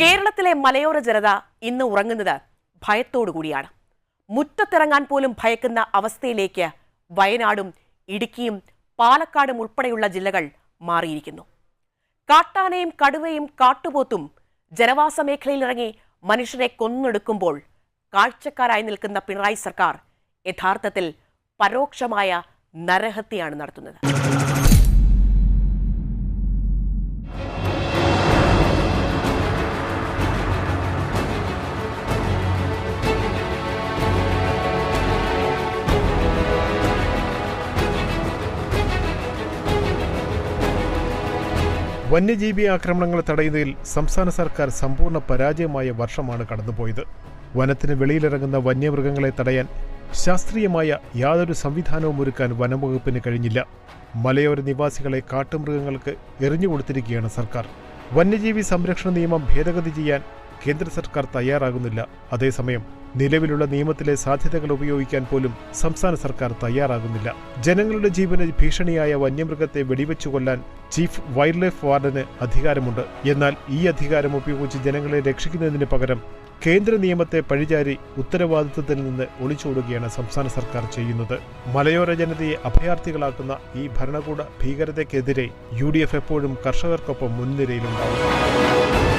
കേരളത്തിലെ മലയോര ജനത ഇന്ന് ഉറങ്ങുന്നത് ഭയത്തോടു കൂടിയാണ്. മുറ്റത്തിറങ്ങാൻ പോലും ഭയക്കുന്ന അവസ്ഥയിലേക്ക് വയനാടും ഇടുക്കിയും പാലക്കാടും ഉൾപ്പെടെയുള്ള ജില്ലകൾ മാറിയിരിക്കുന്നു. കാട്ടാനയും കടുവയും കാട്ടുപോത്തും ജനവാസ മേഖലയിലിറങ്ങി മനുഷ്യരെ കൊന്നെടുക്കുമ്പോൾ കാഴ്ചക്കാരായി നിൽക്കുന്ന പിണറായി സർക്കാർ യഥാർത്ഥത്തിൽ പരോക്ഷമായ നരഹത്യയാണ് നടത്തുന്നത്. വന്യജീവി ആക്രമണങ്ങൾ തടയുന്നതിൽ സംസ്ഥാന സർക്കാർ സമ്പൂർണ പരാജയമായ വർഷമാണ് കടന്നുപോയത്. വനത്തിന് വെളിയിലിറങ്ങുന്ന വന്യമൃഗങ്ങളെ തടയാൻ ശാസ്ത്രീയമായ യാതൊരു സംവിധാനവും ഒരുക്കാൻ വനംവകുപ്പിന് കഴിഞ്ഞില്ല. മലയോര നിവാസികളെ കാട്ടുമൃഗങ്ങൾക്ക് എറിഞ്ഞുകൊടുത്തിരിക്കുകയാണ് സർക്കാർ. വന്യജീവി സംരക്ഷണ നിയമം ഭേദഗതി ചെയ്യാൻ കേന്ദ്ര സർക്കാർ തയ്യാറാകുന്നില്ല. അതേസമയം നിലവിലുള്ള നിയമത്തിലെ സാധ്യതകൾ ഉപയോഗിക്കാൻ പോലും സംസ്ഥാന സർക്കാർ തയ്യാറാകുന്നില്ല. ജനങ്ങളുടെ ജീവന് ഭീഷണിയായ വന്യമൃഗത്തെ വെടിവെച്ചു കൊല്ലാൻ ചീഫ് വൈൽഡ് ലൈഫ് വാർഡന് അധികാരമുണ്ട്. എന്നാൽ ഈ അധികാരം ഉപയോഗിച്ച് ജനങ്ങളെ രക്ഷിക്കുന്നതിന് പകരം കേന്ദ്ര നിയമത്തെ പഴിചാരി ഉത്തരവാദിത്വത്തിൽ നിന്ന് ഒളിച്ചോടുകയാണ് സംസ്ഥാന സർക്കാർ ചെയ്യുന്നത്. മലയോര ജനതയെ അഭയാർത്ഥികളാക്കുന്ന ഈ ഭരണകൂട ഭീകരതയ്ക്കെതിരെ യു എപ്പോഴും കർഷകർക്കൊപ്പം മുൻനിരയിലുണ്ടാവും.